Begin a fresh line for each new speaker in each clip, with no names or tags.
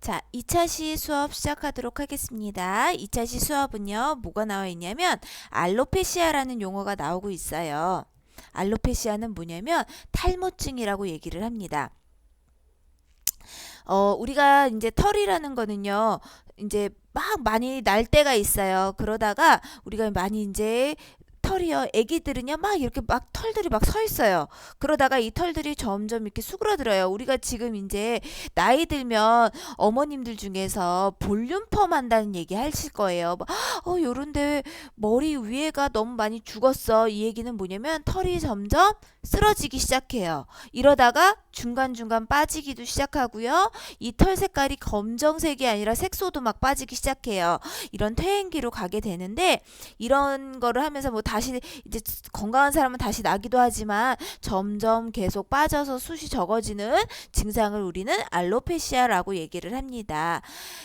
자, 2차 시 수업 시작하도록 하겠습니다. 2차 시 수업은요, 뭐가 나와 있냐면, 알로페시아라는 용어가 나오고 있어요. 알로페시아는 뭐냐면, 탈모증이라고 얘기를 합니다. 어, 우리가 이제 털이라는 거는요, 이제 막 많이 날 때가 있어요. 그러다가 우리가 많이 이제 털이요. 애기들은요, 막 이렇게 막 털들이 막 서 있어요. 그러다가 이 털들이 점점 이렇게 수그러들어요. 우리가 지금 이제 나이 들면 어머님들 중에서 볼륨펌 한다는 얘기 하실 거예요. 뭐, 어, 요런데 머리 위에가 너무 많이 죽었어. 이 얘기는 뭐냐면 털이 점점 쓰러지기 시작해요. 이러다가 중간중간 빠지기도 시작하고요. 이 털 색깔이 검정색이 아니라 색소도 막 빠지기 시작해요. 이런 퇴행기로 가게 되는데 이런 거를 하면서 뭐다 시 이제 건강한 사람은 다시 나기도 하지만 점점 계속 빠져서 숱이 적어지는 증상을 우리는 알로페시아라고 얘기를 합니다.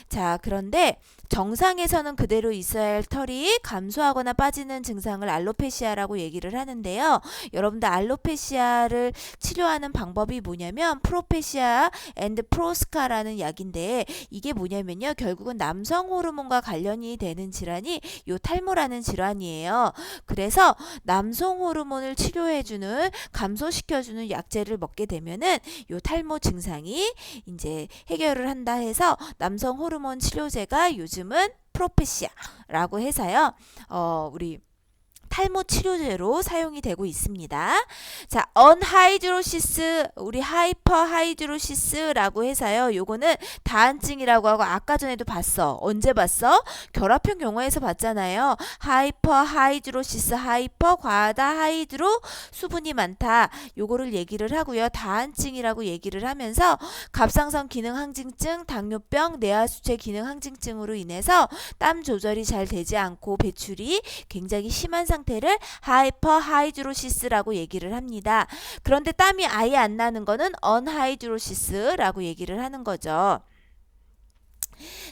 자, 그런데 정상에서는 그대로 있어야 할 털이 감소하거나 빠지는 증상을 알로페시아라고 얘기를 하는데요. 여러분들 알로페시아를 치료하는 방법이 뭐냐면 프로페시아 앤드 프로스카라는 약인데 이게 뭐냐면요. 결국은 남성 호르몬과 관련이 되는 질환이 요 탈모라는 질환이에요. 그래서 남성 호르몬을 치료해 주는 감소시켜 주는 약제를 먹게 되면은 요 탈모 증상이 이제 해결을 한다 해서 남성 호르몬 치료제가 요즘 은 프로페시아라고 해서요. 어, 우리 탈모 치료제로 사용이 되고 있습니다. 자, 언하이드로시스, 우리 하이퍼하이드로시스라고 해서요. 요거는 다한증이라고 하고 아까 전에도 봤어. 언제 봤어? 결합형 용어에서 봤잖아요. 하이퍼하이드로시스, 하이퍼 과하다, 하이드로 수분이 많다. 요거를 얘기를 하고요. 다한증이라고 얘기를 하면서 갑상선 기능 항진증, 당뇨병, 뇌하수체 기능 항진증으로 인해서 땀 조절이 잘 되지 않고 배출이 굉장히 심한 상태 를 하이퍼하이드로시스라고 얘기를 합니다. 그런데 땀이 아예 안 나는 거는 언하이드로시스라고 얘기를 하는 거죠.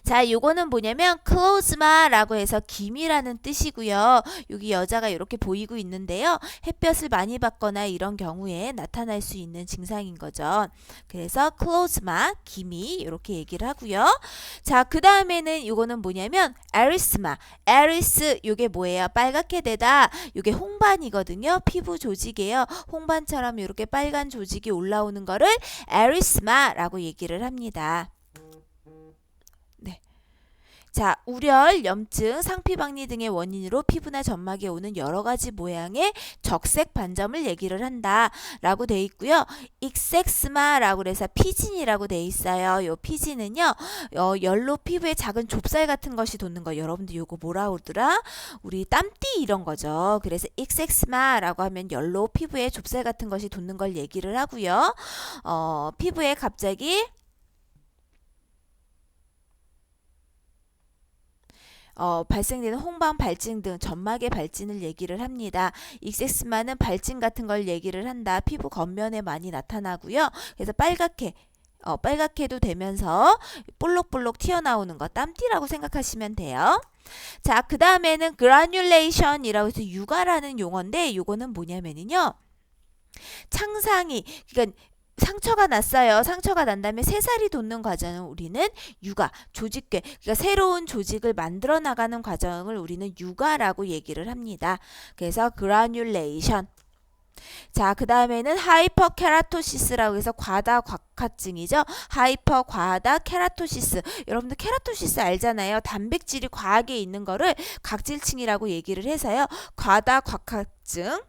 자, 요거는 뭐냐면 클로즈마라고 해서 김이라는 뜻이고요. 여기 여자가 이렇게 보이고 있는데요. 햇볕을 많이 받거나 이런 경우에 나타날 수 있는 증상인 거죠. 그래서 클로즈마, 김이 이렇게 얘기를 하고요. 자, 그 다음에는 요거는 뭐냐면 에리스마, 에리스 요게 뭐예요? 빨갛게 되다. 요게 홍반이거든요. 피부 조직이에요. 홍반처럼 이렇게 빨간 조직이 올라오는 거를 에리스마라고 얘기를 합니다. 자, 우열, 염증, 상피박리 등의 원인으로 피부나 점막에 오는 여러 가지 모양의 적색 반점을 얘기를 한다라고 돼 있고요. 익섹스마라고 그래서 피진이라고 돼 있어요. 요 피진은요. 어, 열로 피부에 작은 좁쌀 같은 것이 돋는 거. 여러분들 요거 뭐라 그러더라? 우리 땀띠 이런 거죠. 그래서 익섹스마라고 하면 열로 피부에 좁쌀 같은 것이 돋는 걸 얘기를 하고요. 어, 피부에 갑자기 어, 발생되는 홍방 발진 등 점막의 발진을 얘기를 합니다. 익섹스마는 발진 같은 걸 얘기를 한다. 피부 겉면에 많이 나타나고요. 그래서 빨갛게 어, 빨갛게도 되면서 볼록볼록 튀어나오는 거 땀띠라고 생각하시면 돼요. 자, 그 다음에는 그라듈레이션이라고 해서 육아라는 용어인데 요거는 뭐냐면요. 창상이 그러니까 상처가 났어요. 상처가 난 다음에 새살이 돋는 과정을 우리는 육아, 조직괴, 그러니까 새로운 조직을 만들어 나가는 과정을 우리는 육아라고 얘기를 합니다. 그래서 그라듈레이션. 자, 그 다음에는 하이퍼 케라토시스라고 해서 과다 곽화증이죠. 하이퍼 과다 케라토시스. 여러분들 케라토시스 알잖아요. 단백질이 과하게 있는 거를 각질층이라고 얘기를 해서요. 과다 곽화증.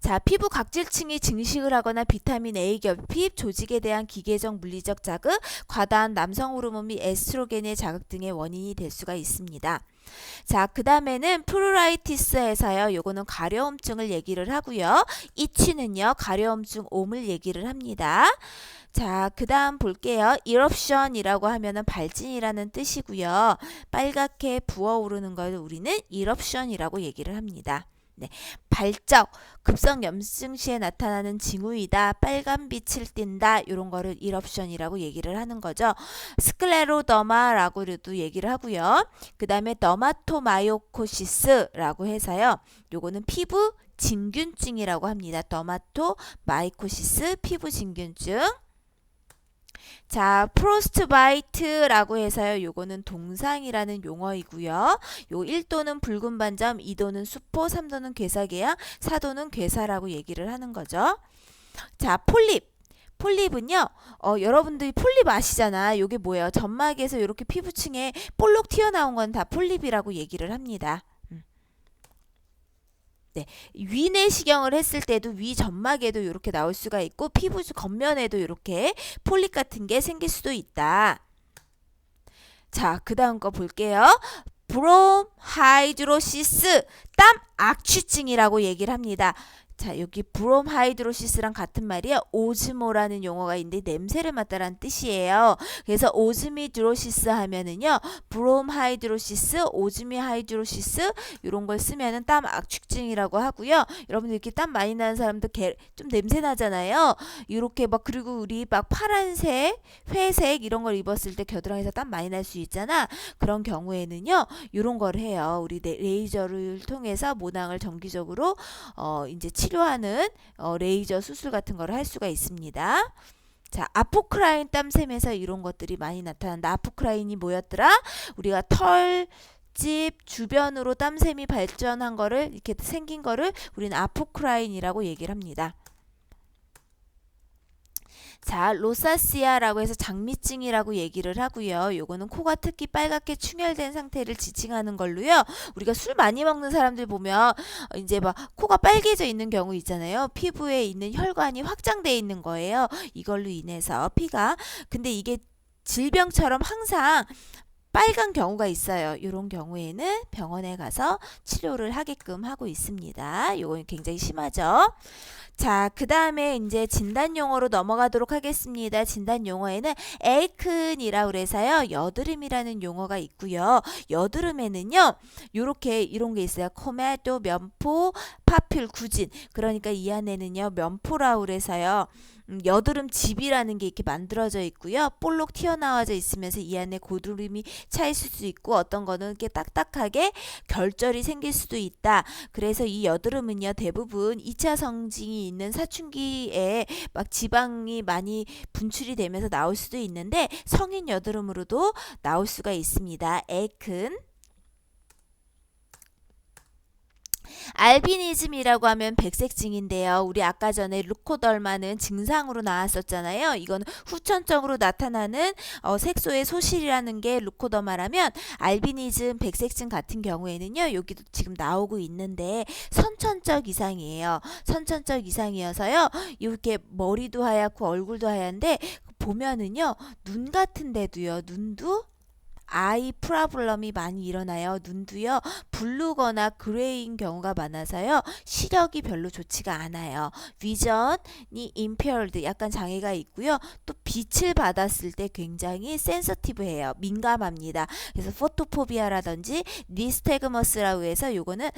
자, 피부 각질층이 증식을 하거나 비타민 A 결핍, 조직에 대한 기계적 물리적 자극, 과다한 남성 호르몬 및 에스트로겐의 자극 등의 원인이 될 수가 있습니다. 자, 그 다음에는 프루라이티스에서요. 요거는 가려움증을 얘기를 하고요. 이치는요. 가려움증 옴을 얘기를 합니다. 자, 그 다음 볼게요. 이럽션이라고 하면은 발진이라는 뜻이고요. 빨갛게 부어오르는 걸 우리는 이럽션이라고 얘기를 합니다. 발적, 급성 염증 시에 나타나는 징후이다. 빨간 빛을 띈다. 이런 거를 이럽션이라고 얘기를 하는 거죠. 스클레로더마라고도 얘기를 하고요. 그 다음에 더마토마이오코시스라고 해서요. 요거는 피부 진균증이라고 합니다. 더마토 마이코시스 피부 진균증. 자, 프로스트바이트라고 해서요. 요거는 동상이라는 용어이고요. 요 1도는 붉은 반점, 2도는 수포, 3도는 괴사계양, 4도는 괴사라고 얘기를 하는 거죠. 자, 폴립. 폴립은요, 어, 여러분들이 폴립 아시잖아. 요게 뭐예요? 점막에서 이렇게 피부층에 볼록 튀어나온 건 다 폴립이라고 얘기를 합니다. 음. 네, 위내시경을 했을 때도 위 점막에도 이렇게 나올 수가 있고 피부 겉면에도 이렇게 폴립 같은 게 생길 수도 있다. 자, 그 다음 거 볼게요. 브롬하이드로시스 땀 악취증이라고 얘기를 합니다. 자, 여기 브롬하이드로시스랑 같은 말이야. 오즈모라는 용어가 있는데 냄새를 맡다라는 뜻이에요. 그래서 오즈미드로시스 하면은요. 브롬하이드로시스, 오즈미하이드로시스 이런 걸 쓰면은 땀 악취증이라고 하고요. 여러분들 이렇게 땀 많이 나는 사람들 개, 좀 냄새 나잖아요. 이렇게 막 그리고 우리 막 파란색, 회색 이런 걸 입었을 때 겨드랑이에서 땀 많이 날 수 있잖아. 그런 경우에는요. 이런 걸 해요. 우리 레이저를 통해서 모낭을 정기적으로 어 이제 치료하는 어, 레이저 수술 같은 걸 할 수가 있습니다. 자, 아포크라인 땀샘에서 이런 것들이 많이 나타난다. 아포크라인이 뭐였더라? 우리가 털, 집 주변으로 땀샘이 발전한 거를 이렇게 생긴 거를 우리는 아포크라인이라고 얘기를 합니다. 자, 로사시아라고 해서 장미증이라고 얘기를 하고요. 요거는 코가 특히 빨갛게 충혈된 상태를 지칭하는 걸로요. 우리가 술 많이 먹는 사람들 보면 이제 막 코가 빨개져 있는 경우 있잖아요. 피부에 있는 혈관이 확장돼 있는 거예요. 이걸로 인해서 피가 근데 이게 질병처럼 항상 빨간 경우가 있어요. 이런 경우에는 병원에 가서 치료를 하게끔 하고 있습니다. 요건 굉장히 심하죠. 자, 그 다음에 이제 진단 용어로 넘어가도록 하겠습니다. 진단 용어에는 에이큰이라고 그래서요. 여드름이라는 용어가 있고요. 여드름에는요. 요렇게 이런 게 있어요. 코메도, 면포, 파퓰, 구진. 그러니까 이 안에는요. 면포라고 그래서요. 음, 여드름 집이라는 게 이렇게 만들어져 있고요. 볼록 튀어나와져 있으면서 이 안에 고드름이 차 있을 수 있고 어떤 거는 이렇게 딱딱하게 결절이 생길 수도 있다. 그래서 이 여드름은요. 대부분 2차 성징이 있는 사춘기에 막 지방이 많이 분출이 되면서 나올 수도 있는데 성인 여드름으로도 나올 수가 있습니다. 에큰 알비니즘이라고 하면 백색증인데요. 우리 아까 전에 루코덜마는 증상으로 나왔었잖아요. 이건 후천적으로 나타나는 어, 색소의 소실이라는 게 루코더마라면 알비니즘 백색증 같은 경우에는요. 여기도 지금 나오고 있는데 선천적 이상이에요. 선천적 이상이어서요. 이렇게 머리도 하얗고 얼굴도 하얀데 보면은요. 눈 같은 데도요. 눈도 아이 프라블럼이 많이 일어나요. 눈도요. 블루거나 그레이인 경우가 많아서요. 시력이 별로 좋지가 않아요. 비전이 impaired 약간 장애가 있고요. 또 빛을 받았을 때 굉장히 센서티브해요. 민감합니다. 그래서 포토포비아라든지 니스테그머스라고 해서 요거는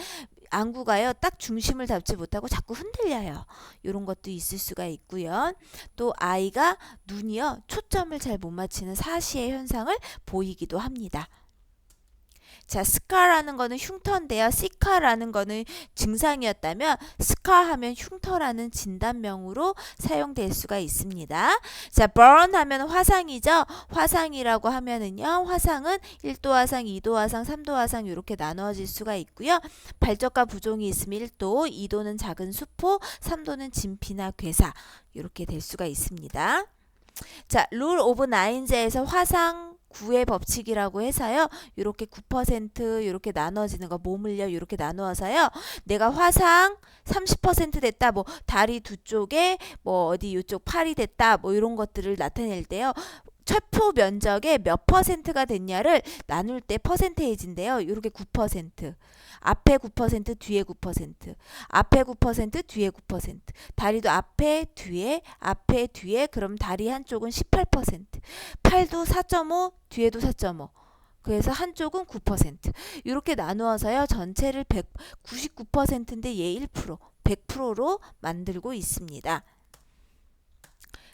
안구가요 딱 중심을 잡지 못하고 자꾸 흔들려요. 이런 것도 있을 수가 있고요. 또 아이가 눈이요 초점을 잘 못 맞히는 사시의 현상을 보이기도 합니다. 자, 스카라는 거는 흉터인데요. 시카라는 거는 증상이었다면 스카 하면 흉터라는 진단명으로 사용될 수가 있습니다. 자, burn 하면 화상이죠. 화상이라고 하면은요. 화상은 1도 화상, 2도 화상, 3도 화상 이렇게 나누어질 수가 있고요. 발적과 부종이 있으면 1도, 2도는 작은 수포, 3도는 진피나 괴사 이렇게 될 수가 있습니다. 자, 룰 오브 나인즈에서 화상 구의 법칙이라고 해서요. 이렇게 9% 이렇게 나눠지는 거 몸을요. 이렇게 나누어서요. 내가 화상 30% 됐다. 뭐 다리 두 쪽에 뭐 어디 이쪽 팔이 됐다. 뭐 이런 것들을 나타낼 때요. 최초 면적의 몇 퍼센트가 됐냐를 나눌 때 퍼센테이지인데요. 이렇게 9%. 앞에 9%, 뒤에 9%. 앞에 9%, 뒤에 9%. 다리도 앞에, 뒤에, 앞에, 뒤에. 그럼 다리 한쪽은 18%. 팔도 4.5, 뒤에도 4.5. 그래서 한쪽은 9% 이렇게 나누어서요 전체를 100, 99%인데 얘 1% 100%로 만들고 있습니다.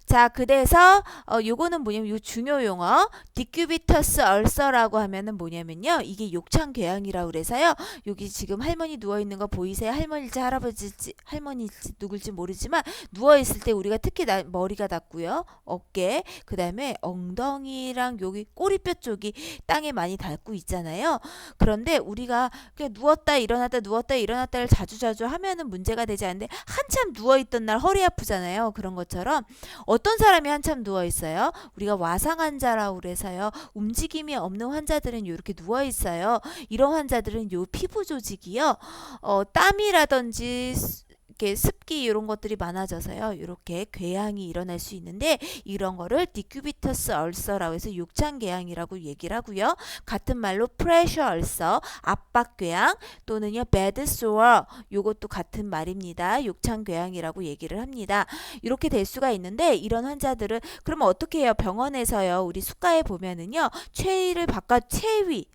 자, 그래서 어 요거는 뭐냐면 요 중요 용어 디큐비터스 얼서라고 하면은 뭐냐면요. 이게 욕창 궤양이라고 그래서요. 여기 지금 할머니 누워 있는 거 보이세요? 할머니일지 할아버지일지 할머니일지 누굴지 모르지만 누워 있을 때 우리가 특히 나, 머리가 닿고요. 어깨, 그다음에 엉덩이랑 여기 꼬리뼈 쪽이 땅에 많이 닿고 있잖아요. 그런데 우리가 그냥 누웠다 일어났다 누웠다 일어났다를 자주 자주 하면은 문제가 되지 않는데 한참 누워 있던 날 허리 아프잖아요. 그런 것처럼 어떤 사람이 한참 누워 있어요? 우리가 와상 환자라고 그래서요. 움직임이 없는 환자들은 이렇게 누워 있어요. 이런 환자들은 요 피부 조직이요. 어, 땀이라든지 수- 이렇게 습기 이런 것들이 많아져서요. 이렇게 궤양이 일어날 수 있는데 이런 거를 디큐비터스 얼서라고 해서 욕창 궤양이라고 얘기를 하고요. 같은 말로 프레셔 얼서, 압박 궤양 또는요 배드 소어 요것도 같은 말입니다. 욕창 궤양이라고 얘기를 합니다. 이렇게 될 수가 있는데 이런 환자들은 그러면 어떻게 해요? 병원에서요. 우리 수가에 보면은요. 최위를 바꿔 최위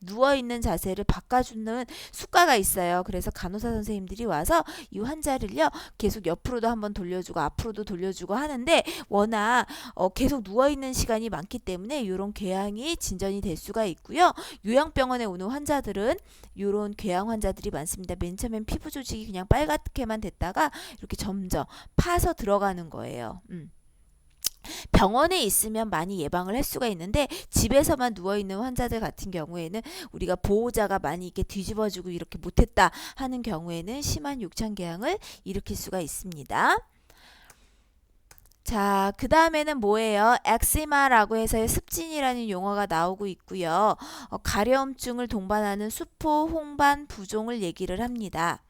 누워 있는 자세를 바꿔주는 수가가 있어요. 그래서 간호사 선생님들이 와서 이 환자를요 계속 옆으로도 한번 돌려주고 앞으로도 돌려주고 하는데 워낙 어, 계속 누워 있는 시간이 많기 때문에 이런 궤양이 진전이 될 수가 있고요. 요양병원에 오는 환자들은 이런 궤양 환자들이 많습니다. 맨 처음엔 피부 조직이 그냥 빨갛게만 됐다가 이렇게 점점 파서 들어가는 거예요. 음. 병원에 있으면 많이 예방을 할 수가 있는데 집에서만 누워 있는 환자들 같은 경우에는 우리가 보호자가 많이 이렇게 뒤집어주고 이렇게 못했다 하는 경우에는 심한 욕창궤양을 일으킬 수가 있습니다. 자, 그 다음에는 뭐예요? 엑시마라고 해서 습진이라는 용어가 나오고 있고요. 어, 가려움증을 동반하는 수포, 홍반, 부종을 얘기를 합니다.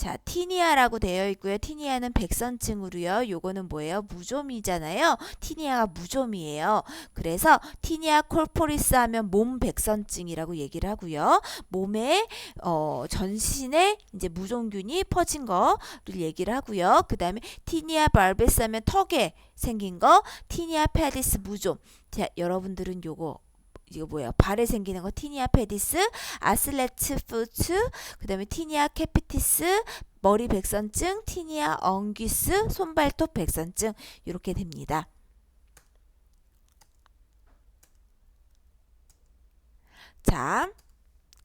자, 티니아라고 되어 있고요. 티니아는 백선증으로요. 요거는 뭐예요? 무좀이잖아요. 티니아가 무좀이에요. 그래서 티니아 콜포리스 하면 몸 백선증이라고 얘기를 하고요. 몸에 어, 전신에 이제 무좀균이 퍼진 거를 얘기를 하고요. 그다음에 티니아 발베스 하면 턱에 생긴 거, 티니아 페디스 무좀. 자, 여러분들은 요거 이거 뭐야? 발에 생기는 거 티니아 페디스, 아슬레트 푸트, 그다음에 티니아 캐피티스, 머리 백선증, 티니아 엉귀스, 손발톱 백선증 이렇게 됩니다. 자,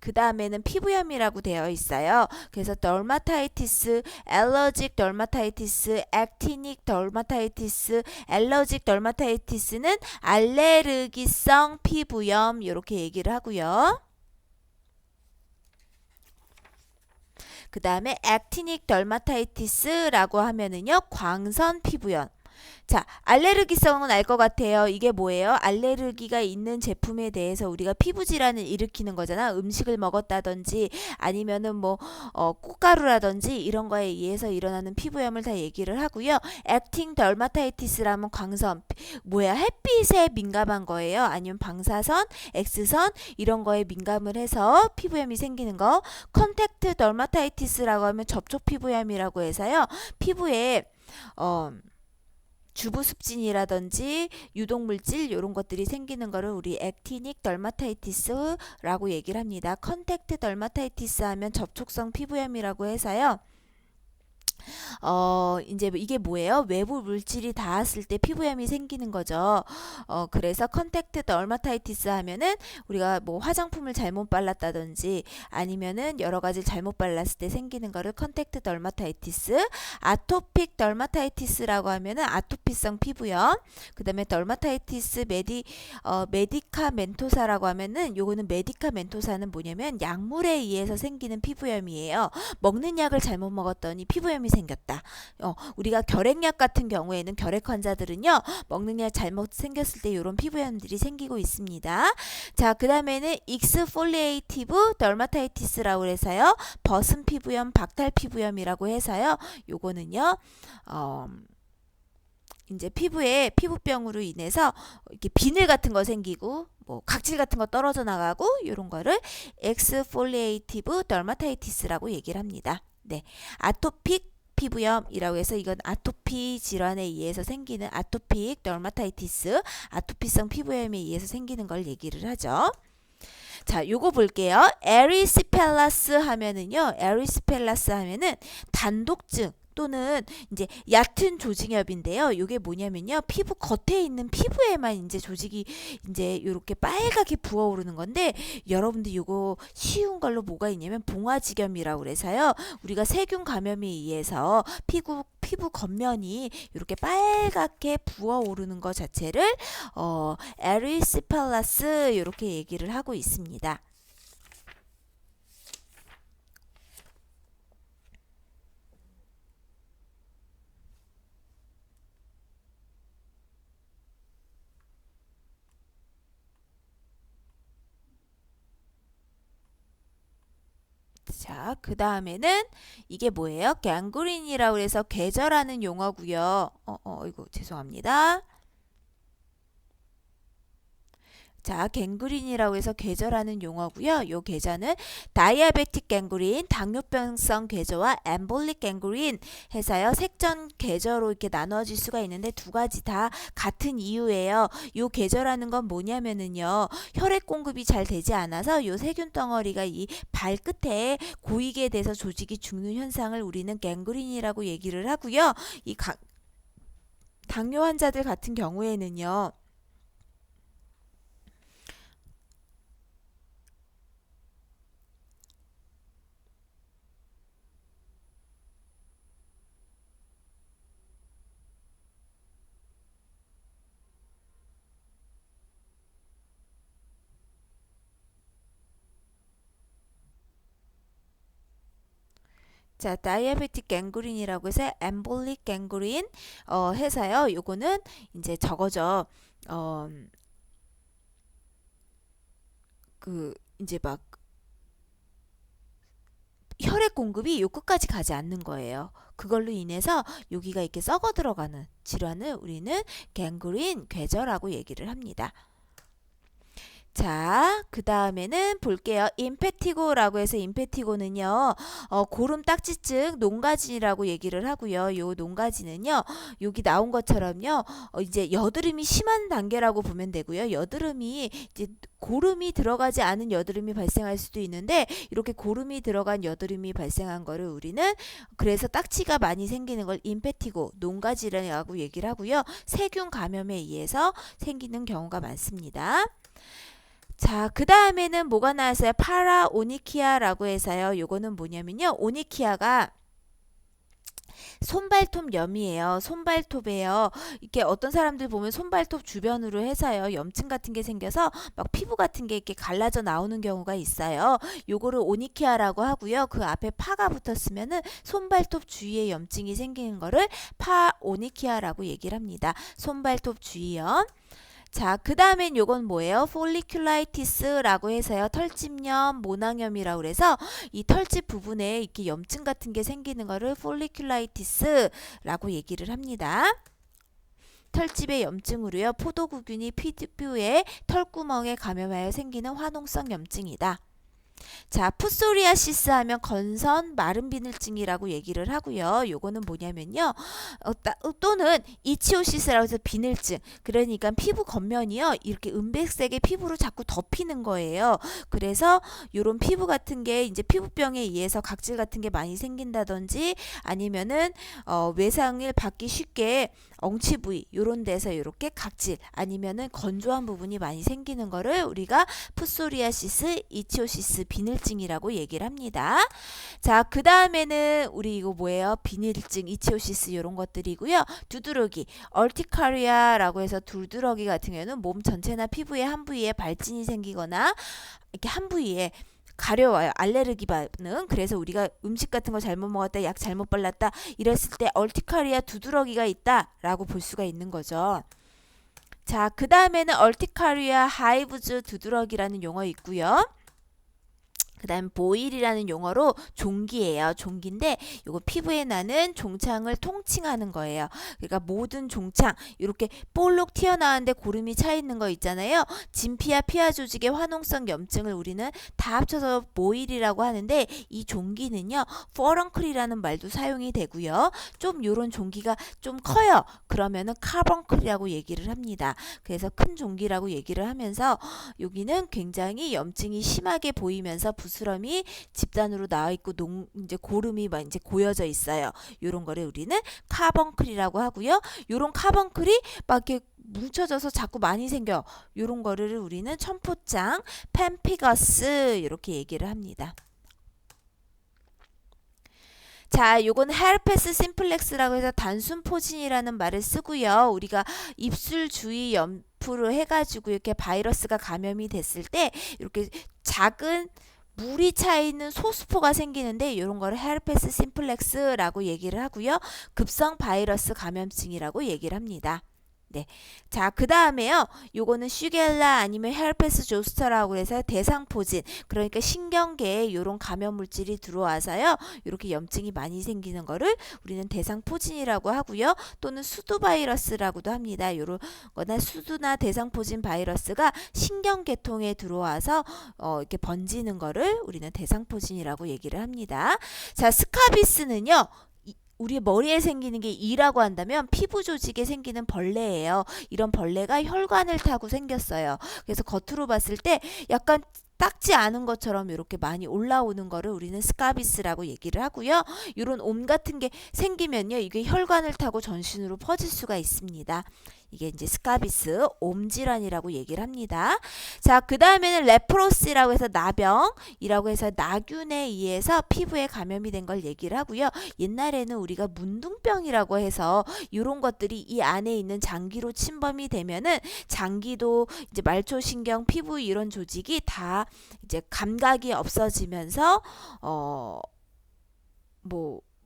그 다음에는 피부염이라고 되어 있어요. 그래서 덜마타이티스, 알러직 덜마타이티스, 액티닉 덜마타이티스, 알러직 덜마타이티스는 알레르기성 피부염 이렇게 얘기를 하고요. 그 다음에 액티닉 덜마타이티스라고 하면은요 광선 피부염. 자, 알레르기성은 알 것 같아요. 이게 뭐예요? 알레르기가 있는 제품에 대해서 우리가 피부 질환을 일으키는 거잖아. 음식을 먹었다든지 아니면은 뭐 어, 꽃가루라든지 이런 거에 의해서 일어나는 피부염을 다 얘기를 하고요. 액팅 덜마타이티스라면 광선 뭐야? 햇빛에 민감한 거예요. 아니면 방사선, X선 이런 거에 민감을 해서 피부염이 생기는 거. 컨택트 덜마타이티스라고 하면 접촉 피부염이라고 해서요. 피부에 어 주부 습진이라든지 유독 물질 이런 것들이 생기는 거를 우리 액티닉 덜마타이티스라고 얘기를 합니다. 컨택트 덜마타이티스 하면 접촉성 피부염이라고 해서요. 어, 이제 이게 뭐예요? 외부 물질이 닿았을 때 피부염이 생기는 거죠. 어, 그래서 컨택트 더마타이티스 하면은 우리가 뭐 화장품을 잘못 발랐다든지 아니면은 여러 가지 잘못 발랐을 때 생기는 거를 컨택트 더마타이티스, 아토픽 더마타이티스라고 하면은 아토피성 피부염. 그 다음에 더마타이티스 메디 어, 메디카 멘토사라고 하면은 요거는 메디카 멘토사는 뭐냐면 약물에 의해서 생기는 피부염이에요. 먹는 약을 잘못 먹었더니 피부염 이 생겼다. 어, 우리가 결핵약 같은 경우에는 결핵 환자들은요 먹는 약 잘못 생겼을 때 이런 피부염들이 생기고 있습니다. 자, 그 다음에는 익스폴리에이티브 더마타이티스라고 해서요 버슴 피부염, 박탈 피부염이라고 해서요 요거는요 어. 이제 피부에 피부병으로 인해서 이렇게 비늘 같은 거 생기고 뭐 각질 같은 거 떨어져 나가고 이런 거를 엑스폴리에이티브 더마타이티스라고 얘기를 합니다. 네. 아토픽 피부염이라고 해서 이건 아토피 질환에 의해서 생기는 아토픽 더마타이티스, 아토피성 피부염에 의해서 생기는 걸 얘기를 하죠. 자, 요거 볼게요. 에리스펠라스 하면은요. 에리스펠라스 하면은 단독증 또는 이제 얕은 조직엽인데요. 이게 뭐냐면요. 피부 겉에 있는 피부에만 이제 조직이 이제 이렇게 빨갛게 부어오르는 건데 여러분들 이거 쉬운 걸로 뭐가 있냐면 봉화지겸이라고 그래서요. 우리가 세균 감염에 의해서 피부 피부 겉면이 이렇게 빨갛게 부어오르는 것 자체를 어 에리스펠라스 이렇게 얘기를 하고 있습니다. 자, 그 다음에는 이게 뭐예요? 갱그린이라고 해서 계절하는 용어고요. 어, 어, 이거 죄송합니다. 자, 갱그린이라고 해서 계절하는 용어고요. 요 계절은 다이아베틱 갱그린, 당뇨병성 계절과 엠볼릭 갱그린 해서요. 색전 계절로 이렇게 나눠질 수가 있는데 두 가지 다 같은 이유예요. 요 계절하는 건 뭐냐면은요. 혈액 공급이 잘 되지 않아서 요 세균 덩어리가 이 발끝에 고이게 돼서 조직이 죽는 현상을 우리는 갱그린이라고 얘기를 하고요. 이 가, 당뇨 환자들 같은 경우에는요. 자, 다이아베틱 갱그린이라고 해서 엠볼릭 갱그린 어 해서요. 요거는 이제 저거죠. 어 그 이제 막 혈액 공급이 요 끝까지 가지 않는 거예요. 그걸로 인해서 여기가 이렇게 썩어 들어가는 질환을 우리는 갱그린 궤저라고 얘기를 합니다. 자, 그 다음에는 볼게요. 임페티고라고 해서 임페티고는요, 어, 고름 딱지증 농가진이라고 얘기를 하고요. 요 농가진은요, 여기 나온 것처럼요, 어, 이제 여드름이 심한 단계라고 보면 되고요. 여드름이 이제 고름이 들어가지 않은 여드름이 발생할 수도 있는데 이렇게 고름이 들어간 여드름이 발생한 거를 우리는 그래서 딱지가 많이 생기는 걸 임페티고 농가질이라고 얘기를 하고요. 세균 감염에 의해서 생기는 경우가 많습니다. 자, 그 다음에는 뭐가 나왔어요? 파라 오니키아라고 해서요. 요거는 뭐냐면요. 오니키아가 손발톱 염이에요. 손발톱에요. 이렇게 어떤 사람들 보면 손발톱 주변으로 해서요. 염증 같은 게 생겨서 막 피부 같은 게 이렇게 갈라져 나오는 경우가 있어요. 요거를 오니키아라고 하고요. 그 앞에 파가 붙었으면은 손발톱 주위에 염증이 생기는 거를 파오니키아라고 얘기를 합니다. 손발톱 주위염. 자, 그 다음엔 요건 뭐예요? 폴리큘라이티스라고 해서요. 털집염, 모낭염이라고 그래서 이 털집 부분에 이렇게 염증 같은 게 생기는 거를 폴리큘라이티스라고 얘기를 합니다. 털집의 염증으로요. 포도구균이 피부에 털구멍에 감염하여 생기는 화농성 염증이다. 자, 푸소리아시스 하면 건선 마른 비늘증이라고 얘기를 하고요. 요거는 뭐냐면요. 어, 따, 어, 또는 이치오시스라고 해서 비늘증. 그러니까 피부 겉면이요. 이렇게 은백색의 피부로 자꾸 덮이는 거예요. 그래서 요런 피부 같은 게 이제 피부병에 의해서 각질 같은 게 많이 생긴다든지 아니면은 어, 외상을 받기 쉽게 엉치 부위 요런 데서 이렇게 각질 아니면은 건조한 부분이 많이 생기는 거를 우리가 푸소리아시스, 이치오시스 비늘증이라고 얘기를 합니다. 자, 그 다음에는 우리 이거 뭐예요? 비늘증, 이치오시스 이런 것들이고요. 두드러기, 얼티카리아라고 해서 두드러기 같은 경우는 몸 전체나 피부의 한 부위에 발진이 생기거나 이렇게 한 부위에 가려워요. 알레르기 반응. 그래서 우리가 음식 같은 거 잘못 먹었다, 약 잘못 발랐다 이랬을 때 얼티카리아 두드러기가 있다라고 볼 수가 있는 거죠. 자, 그 다음에는 얼티카리아 하이브즈 두드러기라는 용어 있고요. 그다음 보일이라는 용어로 종기예요. 종기인데 요거 피부에 나는 종창을 통칭하는 거예요. 그러니까 모든 종창 이렇게 볼록 튀어나왔는데 고름이 차 있는 거 있잖아요. 진피와 피하 조직의 화농성 염증을 우리는 다 합쳐서 보일이라고 하는데 이 종기는요. 퍼런클이라는 말도 사용이 되고요. 좀 요런 종기가 좀 커요. 그러면은 카번클이라고 얘기를 합니다. 그래서 큰 종기라고 얘기를 하면서 여기는 굉장히 염증이 심하게 보이면서 부스 럼이 집단으로 나와 있고 농 이제 고름이 막 이제 고여져 있어요. 요런 거를 우리는 카번클이라고 하고요. 요런 카번클이 막 이렇게 뭉쳐져서 자꾸 많이 생겨. 요런 거를 우리는 첨포장, 펜피거스 이렇게 얘기를 합니다. 자, 요건 헤르페스 심플렉스라고 해서 단순 포진이라는 말을 쓰고요. 우리가 입술 주위 연프를 해가지고 이렇게 바이러스가 감염이 됐을 때 이렇게 작은 물이 차 있는 소수포가 생기는데 이런 거를 헤르페스 심플렉스라고 얘기를 하고요. 급성 바이러스 감염증이라고 얘기를 합니다. 네. 자, 그 다음에요. 요거는 슈겔라 아니면 헤르페스 조스터라고 해서 대상포진. 그러니까 신경계에 요런 감염 물질이 들어와서요. 이렇게 염증이 많이 생기는 거를 우리는 대상포진이라고 하고요. 또는 수두 바이러스라고도 합니다. 요런 거나 수두나 대상포진 바이러스가 신경계통에 들어와서 어, 이렇게 번지는 거를 우리는 대상포진이라고 얘기를 합니다. 자, 스카비스는요. 우리 머리에 생기는 게 이라고 한다면 피부 조직에 생기는 벌레예요. 이런 벌레가 혈관을 타고 생겼어요. 그래서 겉으로 봤을 때 약간 딱지 않은 것처럼 이렇게 많이 올라오는 거를 우리는 스카비스라고 얘기를 하고요. 이런 옴 같은 게 생기면요. 이게 혈관을 타고 전신으로 퍼질 수가 있습니다. 이게 이제 스카비스 옴질환이라고 얘기를 합니다. 자, 그 다음에는 레프로시라고 해서 나병이라고 해서 나균에 의해서 피부에 감염이 된 걸 얘기를 하고요. 옛날에는 우리가 문둥병이라고 해서 이런 것들이 이 안에 있는 장기로 침범이 되면은 장기도 이제 말초신경, 피부 이런 조직이 다 이제 감각이 없어지면서 어뭐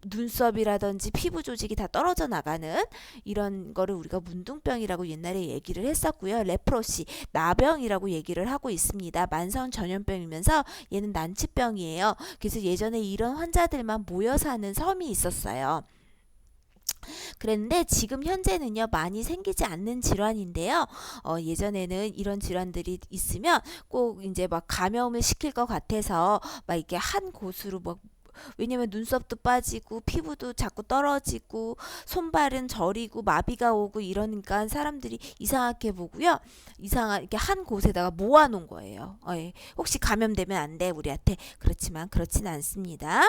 눈썹이라든지 피부 조직이 다 떨어져 나가는 이런 거를 우리가 문둥병이라고 옛날에 얘기를 했었고요. 레프로시, 나병이라고 얘기를 하고 있습니다. 만성 전염병이면서 얘는 난치병이에요. 그래서 예전에 이런 환자들만 모여 사는 섬이 있었어요. 그랬는데 지금 현재는요 많이 생기지 않는 질환인데요. 어, 예전에는 이런 질환들이 있으면 꼭 이제 막 감염을 시킬 것 같아서 막 이렇게 한 곳으로 막 왜냐면 눈썹도 빠지고 피부도 자꾸 떨어지고 손발은 저리고 마비가 오고 이러니까 사람들이 이상하게 보고요. 이상한 이렇게 한 곳에다가 모아 놓은 거예요. 어, 예. 혹시 감염되면 안 돼 우리한테 그렇지만 그렇진 않습니다.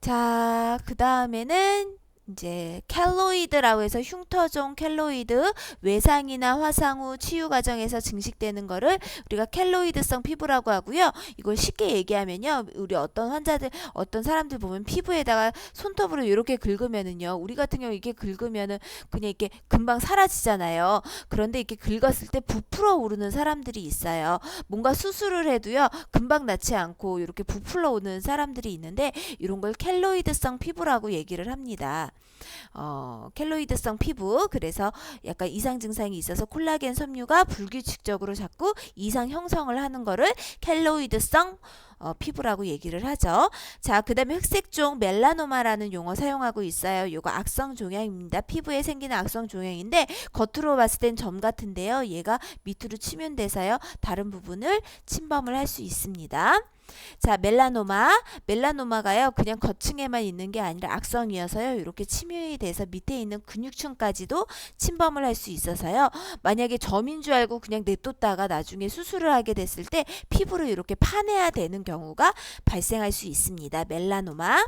자, 그 다음에는 이제 켈로이드라고 해서 흉터종 켈로이드 외상이나 화상 후 치유 과정에서 증식되는 거를 우리가 켈로이드성 피부라고 하고요. 이걸 쉽게 얘기하면요. 우리 어떤 환자들 어떤 사람들 보면 피부에다가 손톱으로 이렇게 긁으면은요. 우리 같은 경우 이렇게 긁으면은 그냥 이렇게 금방 사라지잖아요. 그런데 이렇게 긁었을 때 부풀어 오르는 사람들이 있어요. 뭔가 수술을 해도요. 금방 낫지 않고 이렇게 부풀어 오는 사람들이 있는데 이런 걸 켈로이드성 피부라고 얘기를 합니다. 어, 켈로이드성 피부. 그래서 약간 이상 증상이 있어서 콜라겐 섬유가 불규칙적으로 자꾸 이상 형성을 하는 거를 켈로이드성 어, 피부라고 얘기를 하죠. 자, 그 다음에 흑색종 멜라노마라는 용어 사용하고 있어요. 요거 악성 종양입니다. 피부에 생기는 악성 종양인데 겉으로 봤을 땐 점 같은데요. 얘가 밑으로 치면돼서요. 다른 부분을 침범을 할 수 있습니다. 자, 멜라노마. 멜라노마가요, 그냥 겉층에만 있는 게 아니라 악성이어서요, 이렇게 침유이 돼서 밑에 있는 근육층까지도 침범을 할 수 있어서요, 만약에 점인 줄 알고 그냥 냅뒀다가 나중에 수술을 하게 됐을 때 피부를 이렇게 파내야 되는 경우가 발생할 수 있습니다. 멜라노마.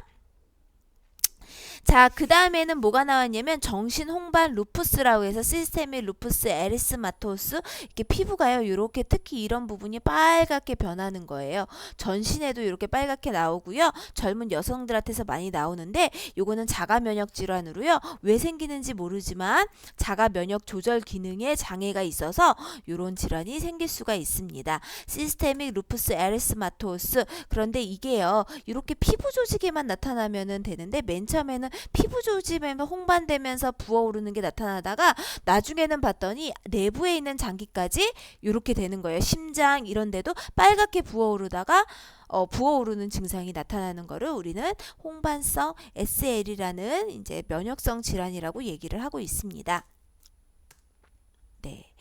자, 그 다음에는 뭐가 나왔냐면 정신 홍반 루푸스라고 해서 시스테미 루푸스 에리스마토스 이렇게 피부가요. 이렇게 특히 이런 부분이 빨갛게 변하는 거예요. 전신에도 이렇게 빨갛게 나오고요. 젊은 여성들한테서 많이 나오는데 요거는 자가 면역 질환으로요. 왜 생기는지 모르지만 자가 면역 조절 기능에 장애가 있어서 요런 질환이 생길 수가 있습니다. 시스테믹 루푸스 에리스마토스 그런데 이게요. 이렇게 피부 조직에만 나타나면은 되는데 맨 처음 처음에는 피부 조짐에만 홍반되면서 부어오르는 게 나타나다가 나중에는 봤더니 내부에 있는 장기까지 이렇게 되는 거예요. 심장 이런 데도 빨갛게 부어오르다가 어, 부어오르는 증상이 나타나는 거를 우리는 홍반성 SL이라는 이제 면역성 질환이라고 얘기를 하고 있습니다. 네.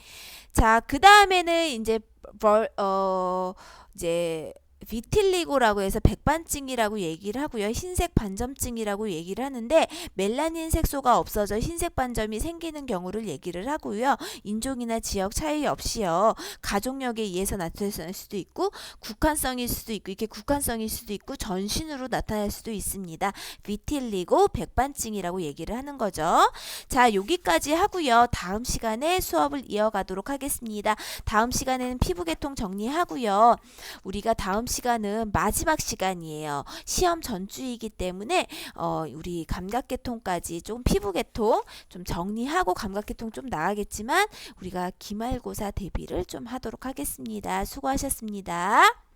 자, 그 다음에는 이제 벌, 어, 이제 비틸리고라고 해서 백반증이라고 얘기를 하고요. 흰색 반점증이라고 얘기를 하는데 멜라닌 색소가 없어져 흰색 반점이 생기는 경우를 얘기를 하고요. 인종이나 지역 차이 없이요. 가족력에 의해서 나타날 수도 있고 국한성일 수도 있고 이렇게 국한성일 수도 있고 전신으로 나타날 수도 있습니다. 비틸리고 백반증이라고 얘기를 하는 거죠. 자, 여기까지 하고요. 다음 시간에 수업을 이어가도록 하겠습니다. 다음 시간에는 피부계통 정리하고요. 우리가 다음 시간은 마지막 시간이에요. 시험 전주이기 때문에 어, 우리 감각계통까지 좀 피부계통 좀 정리하고 감각계통 좀 나가겠지만 우리가 기말고사 대비를 좀 하도록 하겠습니다. 수고하셨습니다.